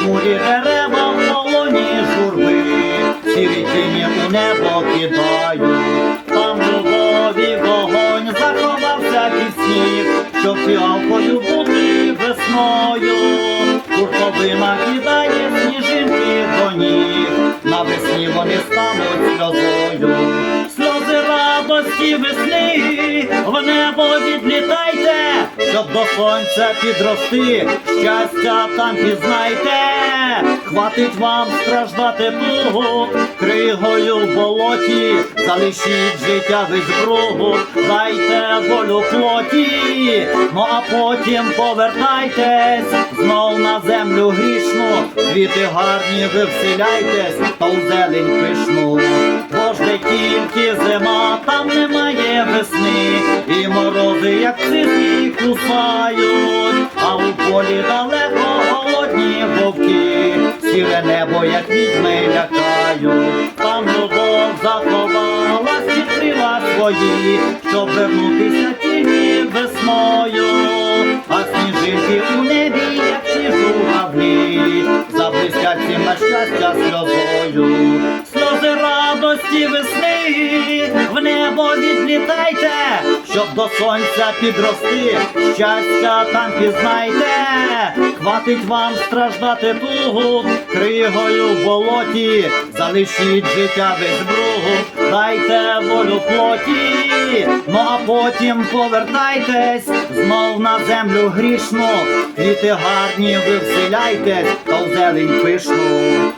похмурі дерева в полоні журби, сірі тіні у небо кидають, там любові вогонь заховався під сніг, щоб фіалкою бути весною, куртовина кидає сніжинки до ніг, навесні вони стануть сльозою. Сльози весни, в небо відлітайте, щоб до сонця підрости, щастя там пізнайте, хватить вам страждати тут, кригою в болоті, залишіть життя весь бругу, дайте волю плоті, ну а потім повертайтесь знов на землю грішну, квіти гарні ви вселяйтесь, та у зелень пишну. Де тільки зима, там немає весни, і морози, як циці, кусають, а у полі далеко голодні вовки, сіре небо, як відьми лякають, там любов заховалась, відкрила свої, щоб вернутися тільки весною, а сніжинки у небі, як ті журавлі, заблистять всім на щастя сльозою. Радості весни, в небо відлітайте, щоб до сонця підрости, щастя там пізнайте, хватить вам страждати тугу, кригою в болоті, залишіть життя без бругу, дайте волю плоті, ну а потім повертайтесь знов на землю грішну, квіти гарні ви вселяйтесь, та в зелень пишну.